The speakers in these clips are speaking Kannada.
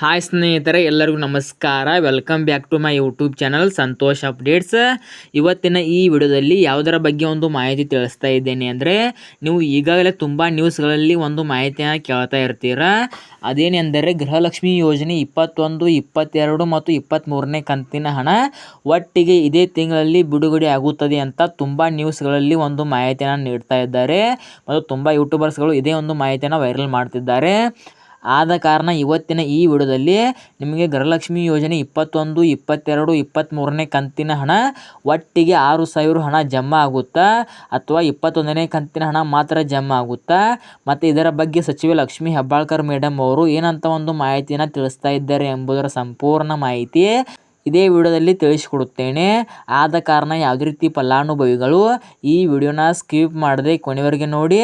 ಹಾಯ್ ಸ್ನೇಹಿತರೆ, ಎಲ್ಲರಿಗೂ ನಮಸ್ಕಾರ. Welcome back to my YouTube channel Santosh updates ಇವತ್ತಿನ ಈ ವಿಡಿಯೋದಲ್ಲಿ ಯಾವುದರ ಬಗ್ಗೆ ಒಂದು ಮಾಹಿತಿ ತಿಳಿಸ್ತಾ ಇದ್ದೇನೆ ಅಂದರೆ, ನೀವು ಈಗಾಗಲೇ ತುಂಬ ನ್ಯೂಸ್ಗಳಲ್ಲಿ ಒಂದು ಮಾಹಿತಿಯನ್ನು ಕೇಳ್ತಾ ಇರ್ತೀರ. ಅದೇನೆಂದರೆ, ಗೃಹಲಕ್ಷ್ಮಿ ಯೋಜನೆ ಇಪ್ಪತ್ತೊಂದು, ಇಪ್ಪತ್ತೆರಡು ಮತ್ತು ಇಪ್ಪತ್ತ್ಮೂರನೇ ಕಂತಿನ ಹಣ ಒಟ್ಟಿಗೆ ಇದೇ ತಿಂಗಳಲ್ಲಿ ಬಿಡುಗಡೆ ಆಗುತ್ತದೆ ಅಂತ ತುಂಬ ನ್ಯೂಸ್ಗಳಲ್ಲಿ ಒಂದು ಮಾಹಿತಿಯನ್ನು ನೀಡ್ತಾ ಇದ್ದಾರೆ. ಮತ್ತು ತುಂಬ ಯೂಟ್ಯೂಬರ್ಸ್ಗಳು ಇದೇ ಒಂದು ಮಾಹಿತಿಯನ್ನು ವೈರಲ್ ಮಾಡ್ತಿದ್ದಾರೆ. ಆದ ಕಾರಣ ಇವತ್ತಿನ ಈ ವಿಡಿಯೋದಲ್ಲಿ ನಿಮಗೆ ಗೃಹಲಕ್ಷ್ಮಿ ಯೋಜನೆ ಇಪ್ಪತ್ತೊಂದು, ಇಪ್ಪತ್ತೆರಡು ಇಪ್ಪತ್ತ್ಮೂರನೇ ಕಂತಿನ ಹಣ ಒಟ್ಟಿಗೆ ಆರು ಸಾವಿರ ಹಣ ಜಮಾ ಆಗುತ್ತಾ? ಅಥವಾ ಇಪ್ಪತ್ತೊಂದನೇ ಕಂತಿನ ಹಣ ಮಾತ್ರ ಜಮಾ ಆಗುತ್ತಾ? ಮತ್ತು ಇದರ ಬಗ್ಗೆ ಸಚಿವೆ ಲಕ್ಷ್ಮಿ ಹೆಬ್ಬಾಳ್ಕರ್ ಮೇಡಮ್ ಅವರು ಏನಂತ ಒಂದು ಮಾಹಿತಿಯನ್ನು ತಿಳಿಸ್ತಾ ಇದ್ದಾರೆ ಎಂಬುದರ ಸಂಪೂರ್ಣ ಮಾಹಿತಿ ಇದೇ ವಿಡಿಯೋದಲ್ಲಿ ತಿಳಿಸಿಕೊಡುತ್ತೇನೆ. ಆದ ಕಾರಣ ಯಾವುದೇ ರೀತಿ ಫಲಾನುಭವಿಗಳು ಈ ವಿಡಿಯೋನ ಸ್ಕಿಪ್ ಮಾಡದೆ ಕೊನೆವರೆಗೆ ನೋಡಿ.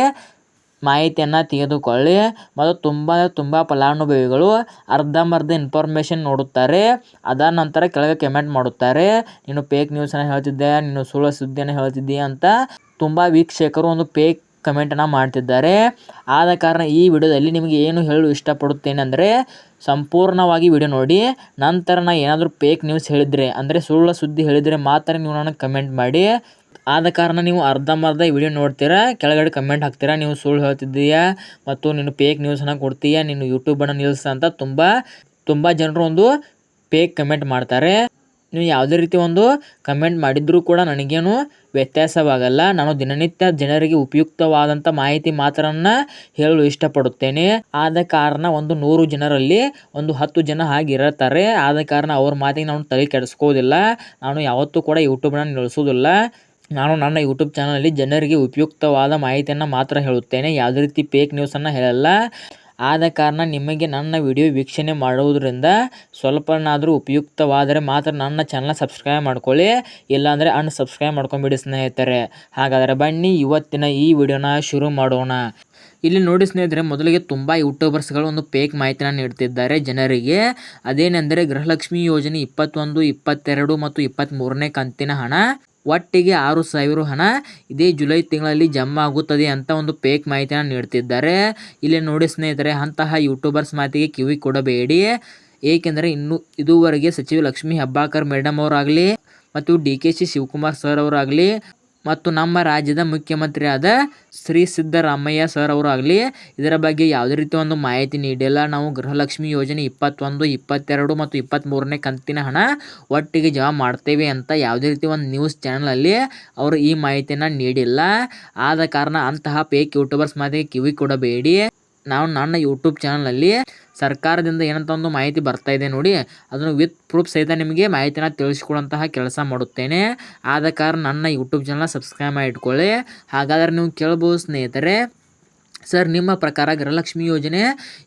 ಮಾಹಿತಿಯನ್ನು ತೆಗೆದುಕೊಳ್ಳಿ. ಮತ್ತು ತುಂಬ ತುಂಬ ಫಲಾನುಭವಿಗಳು ಅರ್ಧಂಬರ್ಧ ಇನ್ಫಾರ್ಮೇಷನ್ ನೋಡುತ್ತಾರೆ. ಅದಾದ ನಂತರ ಕೆಳಗೆ ಕಮೆಂಟ್ ಮಾಡುತ್ತಾರೆ. ನೀನು ಫೇಕ್ ನ್ಯೂಸನ್ನು ಹೇಳ್ತಿದ್ದೆ, ನೀನು ಸುಳ್ಳು ಸುದ್ದಿಯನ್ನು ಹೇಳ್ತಿದ್ದೀಯ ಅಂತ ತುಂಬ ವೀಕ್ಷಕರು ಒಂದು ಫೇಕ್ ಕಮೆಂಟನ್ನು ಮಾಡ್ತಿದ್ದಾರೆ. ಆದ ಕಾರಣ ಈ ವಿಡಿಯೋದಲ್ಲಿ ನಿಮಗೆ ಏನು ಹೇಳಲು ಇಷ್ಟಪಡುತ್ತೇನೆ ಅಂದರೆ ಸಂಪೂರ್ಣವಾಗಿ ವಿಡಿಯೋ ನೋಡಿ. ನಂತರ ನಾನು ಏನಾದರೂ ಫೇಕ್ ನ್ಯೂಸ್ ಹೇಳಿದರೆ, ಅಂದರೆ ಸುಳ್ಳು ಸುದ್ದಿ ಹೇಳಿದರೆ ಮಾತ್ರ ನೀವು ನನಗೆ ಕಮೆಂಟ್ ಮಾಡಿ. ಆದ ಕಾರಣ ನೀವು ಅರ್ಧಂಬರ್ಧ ವಿಡಿಯೋ ನೋಡ್ತೀರಾ? ಕೆಳಗಡೆ ಕಮೆಂಟ್ ಹಾಕ್ತೀರಾ? ನೀವು ಸುಳ್ಳು ಹೇಳ್ತಿದ್ದೀಯಾ? ಮತ್ತು ನೀನು ಫೇಕ್ ನ್ಯೂಸನ್ನ ಕೊಡ್ತೀಯಾ? ನೀನು ಯೂಟ್ಯೂಬನ್ನು ನಿಲ್ಲಿಸ ಅಂತ ತುಂಬ ತುಂಬ ಜನರು ಒಂದು ಫೇಕ್ ಕಮೆಂಟ್ ಮಾಡ್ತಾರೆ. ನೀವು ಯಾವುದೇ ರೀತಿ ಒಂದು ಕಮೆಂಟ್ ಮಾಡಿದರೂ ಕೂಡ ನನಗೇನು ವ್ಯತ್ಯಾಸವಾಗಲ್ಲ. ನಾನು ದಿನನಿತ್ಯ ಜನರಿಗೆ ಉಪಯುಕ್ತವಾದಂಥ ಮಾಹಿತಿ ಮಾತ್ರನ ಹೇಳಲು ಇಷ್ಟಪಡುತ್ತೇನೆ. ಆದ ಕಾರಣ ಒಂದು ನೂರು ಜನರಲ್ಲಿ ಒಂದು ಹತ್ತು ಜನ ಹಾಗಿರುತ್ತಾರೆ. ಆದ ಕಾರಣ ಅವ್ರ ಮಾತಿಗೆ ನಾನು ತಲೆ ಕೆಡಿಸ್ಕೋದಿಲ್ಲ. ನಾನು ಯಾವತ್ತೂ ಕೂಡ ಯೂಟ್ಯೂಬನ್ನ ನಿಲ್ಲಿಸೋದಿಲ್ಲ. ನಾನು ನನ್ನ ಯೂಟ್ಯೂಬ್ ಚಾನಲಲ್ಲಿ ಜನರಿಗೆ ಉಪಯುಕ್ತವಾದ ಮಾಹಿತಿಯನ್ನು ಮಾತ್ರ ಹೇಳುತ್ತೇನೆ. ಯಾವುದೇ ರೀತಿ ಫೇಕ್ ನ್ಯೂಸನ್ನು ಹೇಳಲ್ಲ. ಆದ ಕಾರಣ ನಿಮಗೆ ನನ್ನ ವಿಡಿಯೋ ವೀಕ್ಷಣೆ ಮಾಡುವುದರಿಂದ ಸ್ವಲ್ಪನಾದರೂ ಉಪಯುಕ್ತವಾದರೆ ಮಾತ್ರ ನನ್ನ ಚಾನಲ್ ಸಬ್ಸ್ಕ್ರೈಬ್ ಮಾಡ್ಕೊಳ್ಳಿ. ಇಲ್ಲಾಂದರೆ ಅನ್ಸಬ್ಸ್ಕ್ರೈಬ್ ಮಾಡ್ಕೊಂಬಿಡಿ ಸ್ನೇಹಿತರೆ. ಹಾಗಾದರೆ ಬನ್ನಿ, ಇವತ್ತಿನ ಈ ವಿಡಿಯೋನ ಶುರು ಮಾಡೋಣ. ಇಲ್ಲಿ ನೋಡಿ ಸ್ನೇಹಿತರೆ, ಮೊದಲಿಗೆ ತುಂಬ ಯೂಟ್ಯೂಬರ್ಸ್ಗಳು ಒಂದು ಫೇಕ್ ಮಾಹಿತಿನ ನೀಡ್ತಿದ್ದಾರೆ ಜನರಿಗೆ. ಅದೇನೆಂದರೆ ಗೃಹಲಕ್ಷ್ಮಿ ಯೋಜನೆ ಇಪ್ಪತ್ತೊಂದು, ಇಪ್ಪತ್ತೆರಡು ಮತ್ತು ಇಪ್ಪತ್ತ್ಮೂರನೇ ಕಂತಿನ ಹಣ. ಒಟ್ಟಿಗೆ ಆರು ಸಾವಿರ ಹಣ ಇದೇ ಜುಲೈ ತಿಂಗಳಲ್ಲಿ ಜಮಾ ಆಗುತ್ತದೆ ಅಂತ ಒಂದು ಪೇಕ್ ಮಾಹಿತಿಯನ್ನು ನೀಡ್ತಿದ್ದಾರೆ. ಇಲ್ಲಿ ನೋಡಿ ಸ್ನೇಹಿತರೆ, ಅಂತಹ ಯೂಟ್ಯೂಬರ್ಸ್ ಮಾತಿಗೆ ಕಿವಿ ಕೊಡಬೇಡಿ. ಏಕೆಂದರೆ ಇನ್ನು ಇದುವರೆಗೆ ಸಚಿವ ಲಕ್ಷ್ಮೀ ಹಬ್ಬಾಕರ್ ಮೇಡಮ್ ಅವರಾಗಲಿ ಮತ್ತು D K C Shivakumar sir ಅವರಾಗಲಿ ಮತ್ತು ನಮ್ಮ ರಾಜ್ಯದ ಮುಖ್ಯಮಂತ್ರಿಯಾದ ಶ್ರೀ ಸಿದ್ದರಾಮಯ್ಯ ಸರ್ ಅವರು ಆಗಲಿ, ಇದರ ಬಗ್ಗೆ ಯಾವುದೇ ರೀತಿ ಒಂದು ಮಾಹಿತಿ ನೀಡಿಲ್ಲ. ನಾವು ಗೃಹಲಕ್ಷ್ಮಿ ಯೋಜನೆ ಇಪ್ಪತ್ತೊಂದು, ಇಪ್ಪತ್ತೆರಡು ಮತ್ತು ಇಪ್ಪತ್ತ್ಮೂರನೇ ಕಂತಿನ ಹಣ ಒಟ್ಟಿಗೆ ಜಮಾ ಮಾಡ್ತೇವೆ ಅಂತ ಯಾವುದೇ ರೀತಿ ಒಂದು ನ್ಯೂಸ್ ಚಾನಲಲ್ಲಿ ಅವರು ಈ ಮಾಹಿತಿಯನ್ನು ನೀಡಿಲ್ಲ. ಆದ ಕಾರಣ ಅಂತಹ ಪೇಕ್ ಯೂಟ್ಯೂಬರ್ಸ್ ಮಾತಿಗೆ ಕಿವಿ ಕೊಡಬೇಡಿ. ನಾವು ನನ್ನ ಯೂಟ್ಯೂಬ್ ಚಾನಲಲ್ಲಿ ಸರ್ಕಾರದಿಂದ ಏನಂತ ಒಂದು ಮಾಹಿತಿ ಬರ್ತಾ ಇದೆ ನೋಡಿ. ಅದನ್ನು ವಿತ್ ಪ್ರೂಫ್ ಸಹಿತ ನಿಮಗೆ ಮಾಹಿತಿನ ತಿಳಿಸ್ಕೊಡುವಂತಹ ಕೆಲಸ ಮಾಡುತ್ತೇನೆ. ಆದ ಕಾರಣ ನನ್ನ ಯೂಟ್ಯೂಬ್ ಚಾನಲ್ ಸಬ್ಸ್ಕ್ರೈಬ್ ಮಾಡಿ ಇಟ್ಕೊಳ್ಳಿ. ಹಾಗಾದರೆ ನೀವು ಕೇಳ್ಬೋದು ಸ್ನೇಹಿತರೆ, ಸರ್ ನಿಮ್ಮ ಪ್ರಕಾರ ಗೃಹಲಕ್ಷ್ಮಿ ಯೋಜನೆ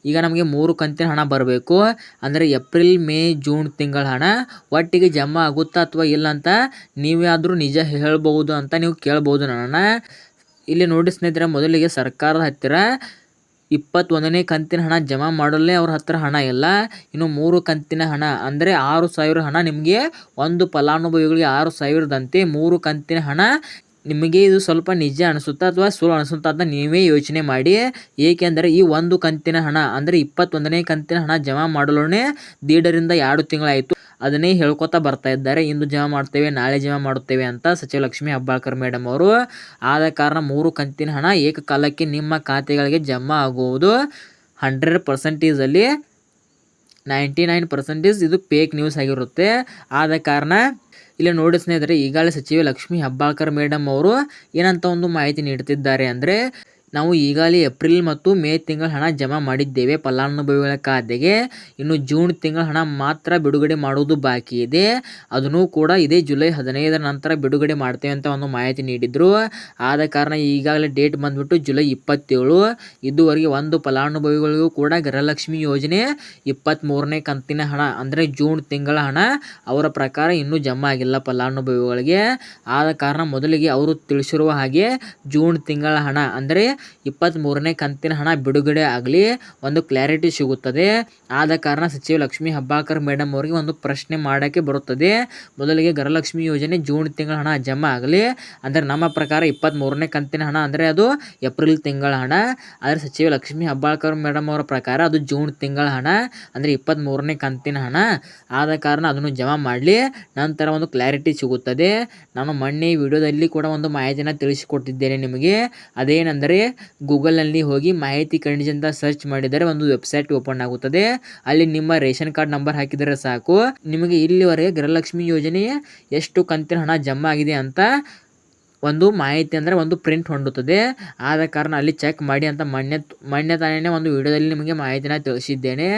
ಈಗ ನಮಗೆ ಮೂರು ಕಂತಿನ ಹಣ ಬರಬೇಕು. ಅಂದರೆ ಏಪ್ರಿಲ್, ಮೇ, ಜೂನ್ ತಿಂಗಳ ಹಣ. ಒಟ್ಟಿಗೆ ಜಮಾ ಆಗುತ್ತಾ ಅಥವಾ ಇಲ್ಲ ಅಂತ ಆದರೂ ನಿಜ ಹೇಳ್ಬೋದು ಅಂತ ನೀವು ಕೇಳ್ಬೋದು ನನ್ನ ಇಲ್ಲಿ ನೋಡಿ ಸ್ನೇಹಿತರೆ, ಮೊದಲಿಗೆ ಸರ್ಕಾರದ ಹತ್ತಿರ ಇಪ್ಪತ್ತೊಂದನೇ ಕಂತಿನ ಹಣ ಜಮಾ ಮಾಡಲೇ ಅವ್ರ ಹತ್ರ ಹಣ. ಇಲ್ಲ ಇನ್ನು ಮೂರು ಕಂತಿನ ಹಣ. ಅಂದರೆ ಆರು ಸಾವಿರ ಹಣ ನಿಮಗೆ ಒಂದು ಫಲಾನುಭವಿಗಳಿಗೆ ಆರು ಸಾವಿರದಂತೆ ಮೂರು ಕಂತಿನ ಹಣ ನಿಮಗೆ ಇದು ಸ್ವಲ್ಪ ನಿಜ ಅನಿಸುತ್ತಾ ಅಥವಾ ಸುಳ್ಳು ಅನಿಸುತ್ತಾ ಅಂತ ನೀವೇ ಯೋಚನೆ ಮಾಡಿ. ಏಕೆಂದರೆ ಈ ಒಂದು ಕಂತಿನ ಹಣ, ಅಂದರೆ ಇಪ್ಪತ್ತೊಂದನೇ ಕಂತಿನ ಹಣ ಜಮಾ ಮಾಡಲೇ ದೀಡರಿಂದ ಎರಡು ತಿಂಗಳಾಯಿತು. ಅದನ್ನೇ ಹೇಳ್ಕೊತಾ ಬರ್ತಾ ಇದ್ದಾರೆ. ಇಂದು ಜಮಾ ಮಾಡ್ತೇವೆ, ನಾಳೆ ಜಮಾ ಮಾಡುತ್ತೇವೆ ಅಂತ ಸಚಿವ ಲಕ್ಷ್ಮೀ ಹೆಬ್ಬಾಳ್ಕರ್ ಮೇಡಮ್ ಅವರು. ಆದ ಕಾರಣ ಮೂರು ಕಂತಿನ ಹಣ ಏಕಕಾಲಕ್ಕೆ ನಿಮ್ಮ ಖಾತೆಗಳಿಗೆ ಜಮಾ ಆಗುವುದು. ಹಂಡ್ರೆಡ್ ಪರ್ಸೆಂಟೇಜಲ್ಲಿ ನೈಂಟಿ ನೈನ್ ಪರ್ಸೆಂಟೇಜ್ ಇದು ಪೇಕ್ ನ್ಯೂಸ್ ಆಗಿರುತ್ತೆ. ಆದ ಕಾರಣ ಇಲ್ಲಿ ನೋಡಿ ಸ್ನೇಹಿತರೆ ಈಗಾಗಲೇ ಸಚಿವೆ ಲಕ್ಷ್ಮಿ ಹೆಬ್ಬಾಳ್ಕರ್ ಮೇಡಮ್ ಅವರು ಏನಂತ ಒಂದು ಮಾಹಿತಿ ನೀಡುತ್ತಿದ್ದಾರೆ ಅಂದರೆ ನಾವು ಈಗಾಗಲೇ ಏಪ್ರಿಲ್ ಮತ್ತು ಮೇ ತಿಂಗಳ ಹಣ ಜಮಾ ಮಾಡಿದ್ದೇವೆ. ಫಲಾನುಭವಿಗಳ ಖಾತೆಗೆ ಇನ್ನು ಜೂನ್ ತಿಂಗಳ ಹಣ ಮಾತ್ರ ಬಿಡುಗಡೆ ಮಾಡುವುದು ಬಾಕಿ ಇದೆ. ಅದನ್ನು ಕೂಡ ಇದೇ ಜುಲೈ ಹದಿನೈದರ ನಂತರ ಬಿಡುಗಡೆ ಮಾಡ್ತೇವೆ ಅಂತ ಒಂದು ಮಾಹಿತಿ ನೀಡಿದರು. ಆದ ಕಾರಣ ಈಗಾಗಲೇ ಡೇಟ್ ಬಂದ್ಬಿಟ್ಟು ಜುಲೈ ಇಪ್ಪತ್ತೇಳು. ಇದುವರೆಗೆ ಒಂದು ಫಲಾನುಭವಿಗಳಿಗೂ ಕೂಡ ಗೃಹಲಕ್ಷ್ಮಿ ಯೋಜನೆ ಇಪ್ಪತ್ತ್ಮೂರನೇ ಕಂತಿನ ಹಣ, ಅಂದರೆ ಜೂನ್ ತಿಂಗಳ ಹಣ ಅವರ ಪ್ರಕಾರ ಇನ್ನೂ ಜಮಾ ಆಗಿಲ್ಲ ಫಲಾನುಭವಿಗಳಿಗೆ. ಆದ ಕಾರಣ ಮೊದಲಿಗೆ ಅವರು ತಿಳಿಸಿರುವ ಹಾಗೆ ಜೂನ್ ತಿಂಗಳ ಹಣ, ಅಂದರೆ ಇಪ್ಪತ್ತ್ಮೂರನೇ ಕಂತಿನ ಹಣ ಬಿಡುಗಡೆ ಆಗಲಿ, ಒಂದು ಕ್ಲಾರಿಟಿ ಸಿಗುತ್ತದೆ. ಆದ ಕಾರಣ ಸಚಿವ ಲಕ್ಷ್ಮೀ ಹಬ್ಬಾಕರ್ ಮೇಡಮ್ ಅವರಿಗೆ ಒಂದು ಪ್ರಶ್ನೆ ಮಾಡೋಕ್ಕೆ ಬರುತ್ತದೆ. ಮೊದಲಿಗೆ ಗೃಹಲಕ್ಷ್ಮಿ ಯೋಜನೆ ಜೂನ್ ತಿಂಗಳ ಹಣ ಜಮಾ ಆಗಲಿ, ಅಂದರೆ ನಮ್ಮ ಪ್ರಕಾರ ಇಪ್ಪತ್ತ್ಮೂರನೇ ಕಂತಿನ ಹಣ ಅಂದರೆ ಅದು ಏಪ್ರಿಲ್ ತಿಂಗಳ ಹಣ. ಆದರೆ ಸಚಿವ ಲಕ್ಷ್ಮೀ ಹಬ್ಬಾಳ್ಕರ್ ಮೇಡಮ್ ಅವರ ಪ್ರಕಾರ ಅದು ಜೂನ್ ತಿಂಗಳ ಹಣ, ಅಂದರೆ ಇಪ್ಪತ್ತ್ಮೂರನೇ ಕಂತಿನ ಹಣ. ಆದ ಕಾರಣ ಅದನ್ನು ಜಮಾ ಮಾಡಲಿ. ನಂತರ ಒಂದು ಕ್ಲಾರಿಟಿ ಸಿಗುತ್ತದೆ. ನಾನು ಮೊನ್ನೆ ವಿಡಿಯೋದಲ್ಲಿ ಕೂಡ ಒಂದು ಮಾಹಿತಿಯನ್ನು ತಿಳಿಸಿಕೊಟ್ಟಿದ್ದೇನೆ ನಿಮಗೆ. ಅದೇನೆಂದರೆ ಗೂಗಲ್ನಲ್ಲಿ ಹೋಗಿ ಮಾಹಿತಿ ಖಂಡಿತ ಅಂತ ಸರ್ಚ್ ಮಾಡಿದರೆ ಒಂದು ವೆಬ್ಸೈಟ್ ಓಪನ್ ಆಗುತ್ತದೆ. ಅಲ್ಲಿ ನಿಮ್ಮ ರೇಷನ್ ಕಾರ್ಡ್ ನಂಬರ್ ಹಾಕಿದರೆ ಸಾಕು. ನಿಮಗೆ ಇಲ್ಲಿವರೆಗೆ ಗೃಹಲಕ್ಷ್ಮಿ ಯೋಜನೆಯ ಎಷ್ಟು ಕಂತಿನ ಹಣ ಜಮಾ ಆಗಿದೆ ಅಂತ ಒಂದು ಮಾಹಿತಿ ಅಂದರೆ ಒಂದು ಪ್ರಿಂಟ್ ಹೊಂದುತ್ತದೆ. ಆದ ಕಾರಣ ಅಲ್ಲಿ ಚೆಕ್ ಮಾಡಿ ಅಂತ ಮೊನ್ನೆ ಮೊನ್ನೆ ತಾನೇ ಒಂದು ವಿಡಿಯೋದಲ್ಲಿ ನಿಮಗೆ ಮಾಹಿತಿನ ತಿಳಿಸಿದ್ದೇನೆ.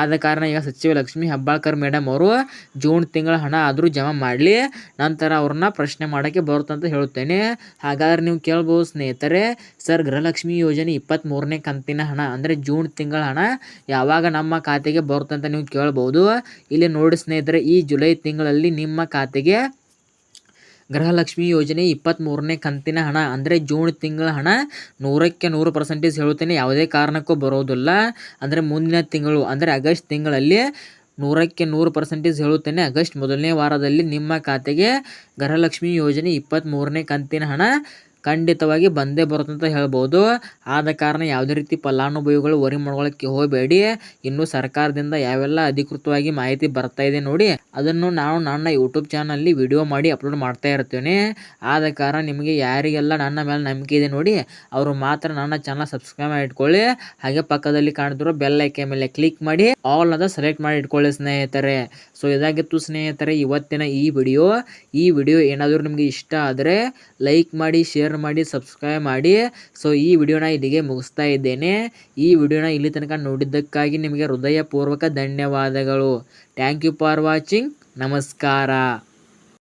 ಆದ ಕಾರಣ ಈಗ ಸಚಿವ ಲಕ್ಷ್ಮಿ ಹೆಬ್ಬಾಳ್ಕರ್ ಮೇಡಮ್ ಅವರು ಜೂನ್ ತಿಂಗಳ ಹಣ ಆದರೂ ಜಮಾ ಮಾಡಲಿ, ನಂತರ ಅವ್ರನ್ನ ಪ್ರಶ್ನೆ ಮಾಡೋಕ್ಕೆ ಬರುತ್ತೆ ಅಂತ ಹೇಳುತ್ತೇನೆ. ಹಾಗಾದ್ರೆ ನೀವು ಕೇಳ್ಬೋದು ಸ್ನೇಹಿತರೆ, ಸರ್ ಗೃಹಲಕ್ಷ್ಮಿ ಯೋಜನೆ ಇಪ್ಪತ್ತ್ಮೂರನೇ ಕಂತಿನ ಹಣ ಅಂದರೆ ಜೂನ್ ತಿಂಗಳ ಹಣ ಯಾವಾಗ ನಮ್ಮ ಖಾತೆಗೆ ಬರುತ್ತೆ ಅಂತ ನೀವು ಕೇಳ್ಬೋದು. ಇಲ್ಲಿ ನೋಡಿ ಸ್ನೇಹಿತರೆ, ಈ ಜುಲೈ ತಿಂಗಳಲ್ಲಿ ನಿಮ್ಮ ಖಾತೆಗೆ ಗೃಹಲಕ್ಷ್ಮಿ ಯೋಜನೆ ಇಪ್ಪತ್ತ್ಮೂರನೇ ಕಂತಿನ ಹಣ. ಅಂದರೆ ಜೂನ್ ತಿಂಗಳ ಹಣ ನೂರಕ್ಕೆ ನೂರು ಪರ್ಸೆಂಟೇಜ್ ಹೇಳುತ್ತೇನೆ. ಯಾವುದೇ ಕಾರಣಕ್ಕೂ ಬರೋದಿಲ್ಲ. ಅಂದರೆ ಮುಂದಿನ ತಿಂಗಳು, ಅಂದರೆ ಆಗಸ್ಟ್ ತಿಂಗಳಲ್ಲಿ ನೂರಕ್ಕೆ ನೂರು ಪರ್ಸೆಂಟೇಜ್ ಹೇಳುತ್ತೇನೆ. ಆಗಸ್ಟ್ ಮೊದಲನೇ ವಾರದಲ್ಲಿ ನಿಮ್ಮ ಖಾತೆಗೆ ಗೃಹಲಕ್ಷ್ಮಿ ಯೋಜನೆ ಇಪ್ಪತ್ತ್ಮೂರನೇ ಕಂತಿನ ಹಣ ಖಂಡಿತವಾಗಿ ಬಂದೇ ಬರುತ್ತೆ ಅಂತ ಹೇಳ್ಬೋದು. ಆದ ಕಾರಣ ಯಾವುದೇ ರೀತಿ ಫಲಾನುಭವಿಗಳು ವರಿ ಮಾಡ್ಕೊಳ್ಳೋಕ್ಕೆ ಹೋಗಬೇಡಿ. ಇನ್ನು ಸರ್ಕಾರದಿಂದ ಯಾವೆಲ್ಲ ಅಧಿಕೃತವಾಗಿ ಮಾಹಿತಿ ಬರ್ತಾ ಇದೆ ನೋಡಿ, ಅದನ್ನು ನಾನು ನನ್ನ ಯೂಟ್ಯೂಬ್ ಚಾನಲ್ಲಿ ವಿಡಿಯೋ ಮಾಡಿ ಅಪ್ಲೋಡ್ ಮಾಡ್ತಾ ಇರ್ತೀನಿ. ಆದ ಕಾರಣ ನಿಮಗೆ ಯಾರಿಗೆಲ್ಲ ನನ್ನ ಮೇಲೆ ನಂಬಿಕೆ ಇದೆ ನೋಡಿ, ಅವರು ಮಾತ್ರ ನನ್ನ ಚಾನಲ್ ಸಬ್ಸ್ಕ್ರೈಬ್ ಮಾಡಿ ಇಟ್ಕೊಳ್ಳಿ ಹಾಗೆ ಪಕ್ಕದಲ್ಲಿ ಕಾಣ್ತಿರೋ ಬೆಲ್ ಐಕೆ ಮೇಲೆ ಕ್ಲಿಕ್ ಮಾಡಿ, ಆಲ್ ಅದ ಸೆಲೆಕ್ಟ್ ಮಾಡಿ ಇಟ್ಕೊಳ್ಳಿ ಸ್ನೇಹಿತರೆ. ಸೊ ಇದಾಗಿತ್ತು ಸ್ನೇಹಿತರೆ ಇವತ್ತಿನ ಈ ವಿಡಿಯೋ. ಈ ವಿಡಿಯೋ ಏನಾದರೂ ನಿಮಗೆ ಇಷ್ಟ ಆದರೆ ಲೈಕ್ ಮಾಡಿ ಶೇರ್ ಮಾಡಿ ಸಬ್ಸ್ಕ್ರೈಬ್ ಮಾಡಿ. ಸೊ ಈ ವಿಡಿಯೋನ ಇಲ್ಲಿಗೆ ಮುಗಿಸ್ತಾ ಇದ್ದೇನೆ. ಈ ವಿಡಿಯೋನ ಇಲ್ಲಿ ತನಕ ನೋಡಿದ್ದಕ್ಕಾಗಿ ನಿಮಗೆ ಹೃದಯಪೂರ್ವಕ ಧನ್ಯವಾದಗಳು. ಥ್ಯಾಂಕ್ ಯು ಫಾರ್ ವಾಚಿಂಗ್ ನಮಸ್ಕಾರ.